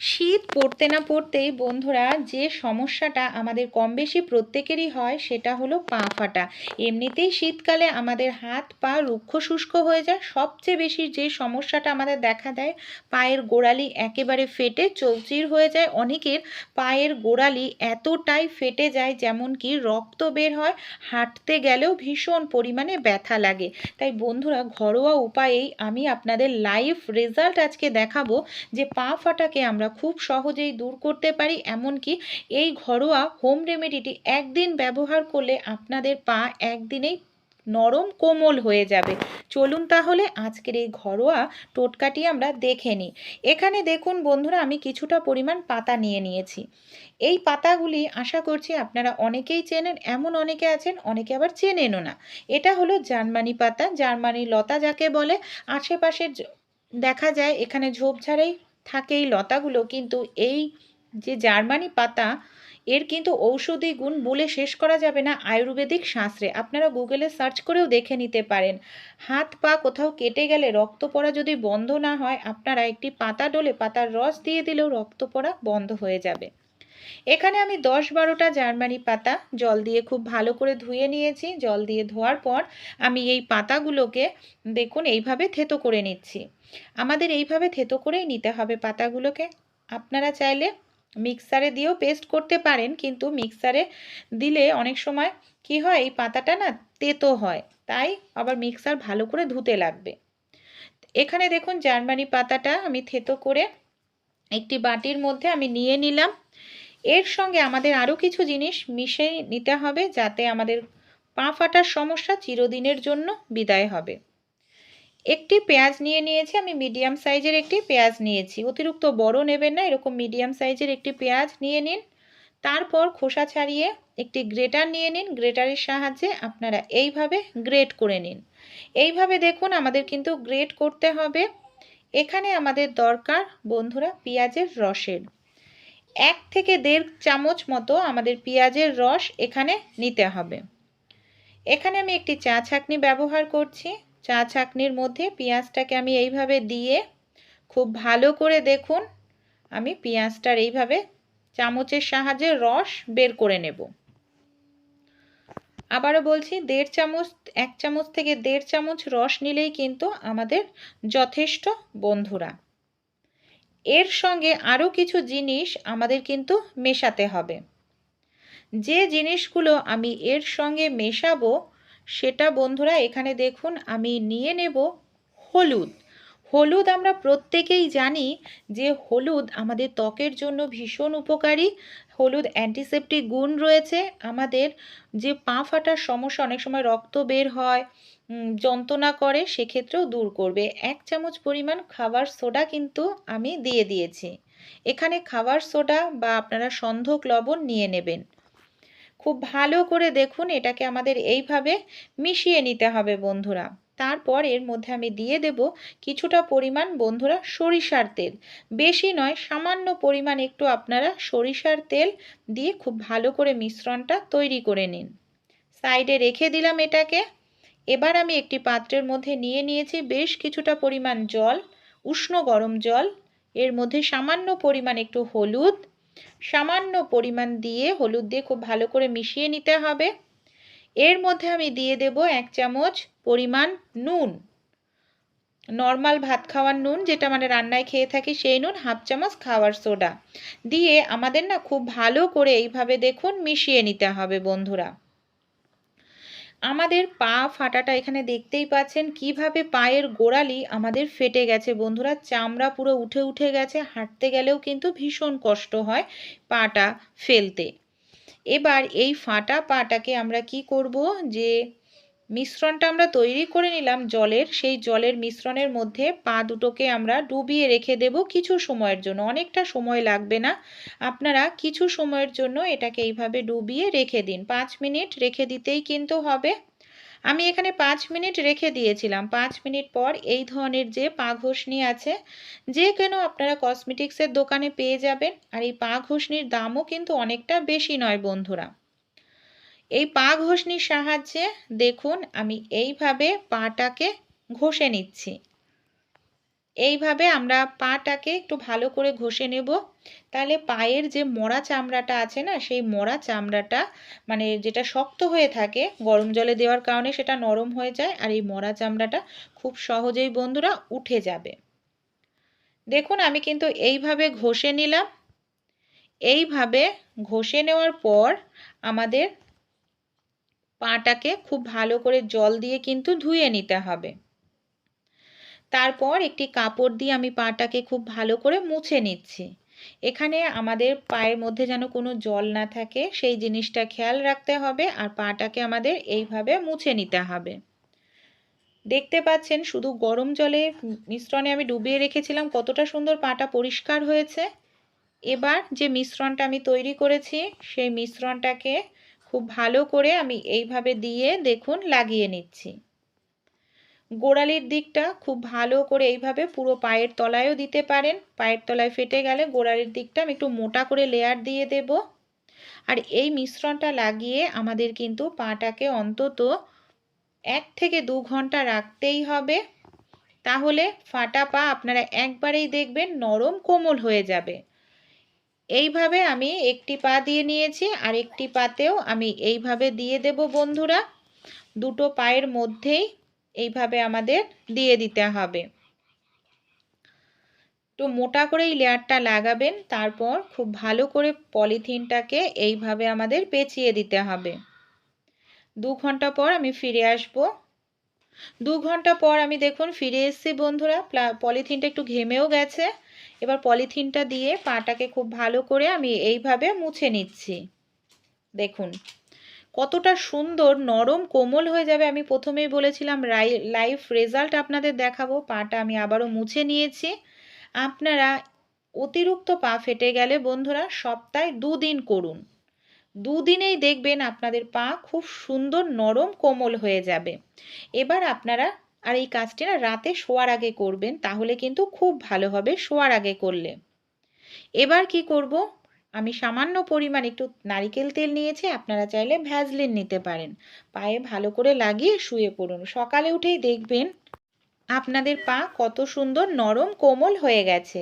শীত পড়তে না পড়তেই বন্ধুরা যে সমস্যাটা আমাদের কম বেশি প্রত্যেকেরই হয় সেটা হলো পা ফাটা। এমনিতেই শীতকালে আমাদের হাত, পা রুক্ষ শুষ্ক হয়ে যায়। সবচেয়ে বেশি যে সমস্যাটা আমাদের দেখা দেয়, পায়ের গোড়ালি একেবারে ফেটে চৌচির হয়ে যায়। অনেকের পায়ের গোড়ালি এতটাই ফেটে যায় যেমন কি রক্ত বের হয়, হাঁটতে গেলেও ভীষণ পরিমাণে ব্যথা লাগে। তাই বন্ধুরা ঘরোয়া উপায়েই আমি আপনাদের লাইভ রেজাল্ট আজকে দেখাবো যে পা ফাটাকে আমরা খুব সহজেই দূর করতে পারি, এমনকি এই ঘরোয়া হোম রেমেডিটি একদিন ব্যবহার করলে আপনাদের পা একদিনেই নরম কোমল হয়ে যাবে। চলুন তাহলে আজকের এই ঘরোয়া টোটকাটি আমরা দেখে নিই। এখানে দেখুন বন্ধুরা, আমি কিছুটা পরিমাণ পাতা নিয়ে নিয়েছি। এই পাতাগুলি আশা করছি আপনারা অনেকেই চেনেন, এমন অনেকে আছেন, অনেকে আবার চেনেনও না। এটা হলো জার্মানি পাতা, জার্মানি লতা যাকে বলে। আশেপাশের দেখা যায় এখানে ঝোপঝাড়েই থাকে এই লতাগুলো, কিন্তু এই যে জার্মানি পাতা, এর কিন্তু ঔষধি গুণ বলে শেষ করা যাবে না আয়ুর্বেদিক শাস্ত্রে। আপনারা গুগলে সার্চ করেও দেখে নিতে পারেন। হাত পা কোথাও কেটে গেলে রক্ত পড়া যদি বন্ধ না হয়, আপনারা একটি পাতা ডলে পাতার রস দিয়ে দিলেও রক্ত পড়া বন্ধ হয়ে যাবে। এখানে আমি দশ বারোটা জার্মানি পাতা জল দিয়ে খুব ভালো করে ধুয়ে নিয়েছি। জল দিয়ে ধোয়ার পর আমি এই পাতাগুলোকে দেখুন এইভাবে থেতো করে নিচ্ছি। আমাদের এইভাবে থেতো করেই নিতে হবে পাতাগুলোকে। আপনারা চাইলে মিক্সারে দিয়েও পেস্ট করতে পারেন, কিন্তু মিক্সারে দিলে অনেক সময় কি হয়, এই পাতাটা না তেতো হয়, তাই আবার মিক্সার ভালো করে ধুতে লাগবে। এখানে দেখুন জার্মানি পাতাটা আমি থেতো করে একটি বাটির মধ্যে আমি নিয়ে নিলাম। এর সঙ্গে আমাদের আরও কিছু জিনিস মিশে নিতে হবে যাতে আমাদের পা ফাটার সমস্যা চিরদিনের জন্য বিদায় হবে। একটি পেঁয়াজ নিয়ে নিয়েছি, আমি মিডিয়াম সাইজের একটি পেঁয়াজ নিয়েছি। অতিরিক্ত বড় নেবেন না, এরকম মিডিয়াম সাইজের একটি পেঁয়াজ নিয়ে নিন। তারপর খোসা ছাড়িয়ে একটি গ্রেটার নিয়ে নিন। গ্রেটারের সাহায্যে আপনারা এইভাবে গ্রেট করে নিন। এইভাবে দেখুন আমাদের কিন্তু গ্রেট করতে হবে। এখানে আমাদের দরকার বন্ধুরা পেঁয়াজের রসের। এক থেকে দেড় চামচ মতো আমাদের পেঁয়াজের রস এখানে নিতে হবে। এখানে আমি একটি চা ছাকনি ব্যবহার করছি। চা ছাকনির মধ্যে পেঁয়াজটাকে আমি এইভাবে দিয়ে খুব ভালো করে দেখুন, আমি পেঁয়াজটার এইভাবে চামচের সাহায্যে রস বের করে নেব। আবারও বলছি, দেড় চামচ, এক চামচ থেকে দেড় চামচ রস নিলেই কিন্তু আমাদের যথেষ্ট, বন্ধুরা। এর সঙ্গে আরও কিছু জিনিস আমাদের কিন্তু মেশাতে হবে। যে জিনিসগুলো আমি এর সঙ্গে মেশাবো, সেটা বন্ধুরা এখানে দেখুন, আমি নিয়ে নেব হলুদ। হলুদ আমরা প্রত্যেকেই জানি যে হলুদ আমাদের ত্বকের জন্য ভীষণ উপকারী। হলুদ অ্যান্টিসেপটিক গুণ রয়েছে। আমাদের যে পা ফাটার সমস্যা, অনেক সময় রক্ত বের হয় যন্ত্রণা করে, সেক্ষেত্রেও দূর করবে। এক চামচ পরিমাণ খাবার সোডা কিন্তু আমি দিয়ে দিয়েছি। এখানে খাবার সোডা বা আপনারা সন্ধক লবণ নিয়ে নেবেন। খুব ভালো করে দেখুন, এটাকে আমাদের এইভাবে মিশিয়ে নিতে হবে বন্ধুরা। তারপর এর মধ্যে আমি দিয়ে দেব কিছুটা পরিমাণ বন্ধুরা সরিষার তেল। বেশি নয়, সামান্য পরিমাণ একটু আপনারা সরিষার তেল দিয়ে খুব ভালো করে মিশ্রণটা তৈরি করে নিন। সাইডে রেখে দিলাম এটাকে। এবার আমি একটি পাত্রের মধ্যে নিয়ে নিয়েছি বেশ কিছুটা পরিমাণ জল, উষ্ণ গরম জল। এর মধ্যে সামান্য পরিমাণ একটু হলুদ। সামান্য পরিমাণ দিয়ে হলুদ দিয়ে খুব ভালো করে মিশিয়ে নিতে হবে। এর মধ্যে আমি দিয়ে দেব এক চামচ পরিমাণ নুন। নর্মাল ভাত খাওয়ার নুন যেটা মানে রান্নায় খেয়ে থাকি সেই নুন হাফ চামচ খাওয়ার সোডা। দিয়ে আমাদের না খুব ভালো করে এইভাবে দেখুন মিশিয়ে নিতে হবে বন্ধুরা। আমাদের পা ফাটাটা এখানে দেখতেই পাচ্ছেন কীভাবে পায়ের গোড়ালি আমাদের ফেটে গেছে বন্ধুরা। চামড়া পুরো উঠে উঠে গেছে, হাঁটতে গেলেও কিন্তু ভীষণ কষ্ট হয় পাটা ফেলতে। এবার এই ফাটা পাটাকে আমরা কি করব? যে মিশ্রণটা আমরা তৈরি করে নিলাম জলের, সেই জলের মিশ্রণের মধ্যে পা দুটোকে আমরা ডুবিয়ে রেখে দেব কিছু সময়ের জন্য। অনেকটা সময় লাগবে না। আপনারা কিছু সময়ের জন্য এটাকে এইভাবে ডুবিয়ে রেখে দিন। পাঁচ মিনিট রেখে দিতেই কিন্তু হবে। আমি এখানে পাঁচ মিনিট রেখে দিয়েছিলাম। পাঁচ মিনিট পর এই ধরনের যে পা ঘষনি আছে, যে কেন আপনারা কসমেটিক্সের দোকানে পেয়ে যাবেন, আর এই পা ঘষনির দামও কিন্তু অনেকটা বেশি নয় বন্ধুরা। এই পা ঘষনির সাহায্যে দেখুন আমি এইভাবে পাটাকে ঘষে নিচ্ছি। এইভাবে আমরা পাটাকে একটু ভালো করে ঘষে নেব। তাহলে পায়ের যে মরা চামড়াটা আছে না, সেই মরা চামড়াটা মানে যেটা শক্ত হয়ে থাকে, গরম জলে দেওয়ার কারণে সেটা নরম হয়ে যায় আর এই মরা চামড়াটা খুব সহজেই বন্ধুরা উঠে যাবে। দেখুন, আমি কিন্তু এইভাবে ঘষে নিলাম। এইভাবে ঘষে নেওয়ার পর আমাদের পাটাকে খুব ভালো করে জল দিয়ে কিন্তু ধুয়ে নিতে হবে। তারপর একটি কাপড় দিয়ে আমি পাটাকে খুব ভালো করে মুছে নিচ্ছি। এখানে আমাদের পায়ের মধ্যে যেন কোনো জল না থাকে, সেই জিনিসটা খেয়াল রাখতে হবে আর পাটাকে আমাদের এইভাবে মুছে নিতে হবে। দেখতে পাচ্ছেন শুধু গরম জলে মিশ্রণে আমি ডুবিয়ে রেখেছিলাম, কতটা সুন্দর পাটা পরিষ্কার হয়েছে। এবার যে মিশ্রণটা আমি তৈরি করেছি, সেই মিশ্রণটাকে খুব ভালো করে আমি এইভাবে দিয়ে দেখুন লাগিয়ে নিচ্ছি। গোড়ালির দিকটা খুব ভালো করে এইভাবে পুরো পায়ের তলায়ও দিতে পারেন। পায়ের তলায় ফেটে গেলে গোড়ালির দিকটা আমি একটু মোটা করে লেয়ার দিয়ে দেব। আর এই মিশ্রণটা লাগিয়ে আমাদের কিন্তু পাটাকে অন্তত এক থেকে দু ঘণ্টা রাখতেই হবে। তাহলে ফাটা পা আপনারা একবারেই দেখবেন নরম কোমল হয়ে যাবে। এইভাবে আমি একটি পা দিয়ে নিয়েছি আর একটি পাতেও আমি এইভাবে দিয়ে দেব বন্ধুরা। দুটো পায়ের মধ্যেই এইভাবে আমাদের দিয়ে দিতে হবে। তো মোটা করে এই লেয়ারটা লাগাবেন, তারপর খুব ভালো করে পলিথিনটাকে এইভাবে আমাদের পেঁচিয়ে দিতে হবে। দু ঘণ্টা পর আমি ফিরে আসব। দু ঘণ্টা পর আমি দেখুন ফিরে এসেছি বন্ধুরা পলিথিনটা একটু ঘেমেও গেছে। এবার পলিথিনটা দিয়ে পাটাকে খুব ভালো করে আমি এইভাবে মুছে নিচ্ছি। দেখুন। কতটা সুন্দর, নরম, কোমল হয়ে যাবে আমি প্রথমেই বলেছিলাম লাইভ রেজাল্ট আপনাদের দেখাবো। পাটা আমি আবারও মুছে নিয়েছি। আপনারা অতিরিক্ত পা ফেটে গেলে বন্ধুরা সপ্তাহে দুদিন করুন। দুদিনেই দেখবেন আপনাদের পা খুব সুন্দর, নরম, কোমল হয়ে যাবে। এবার আপনারা আর এই কাজটি না রাতে শোয়ার আগে করবেন, তাহলে কিন্তু খুব ভালো হবে শোয়ার আগে করলে। এবার কি করব? আমি সামান্য পরিমাণ একটু নারিকেল তেল নিয়েছি, আপনারা চাইলে ভ্যাজলিন নিতে পারেন। পায়ে ভালো করে লাগিয়ে শুয়ে পড়ুন। সকালে উঠেই দেখবেন আপনাদের পা কত সুন্দর নরম কোমল হয়ে গেছে।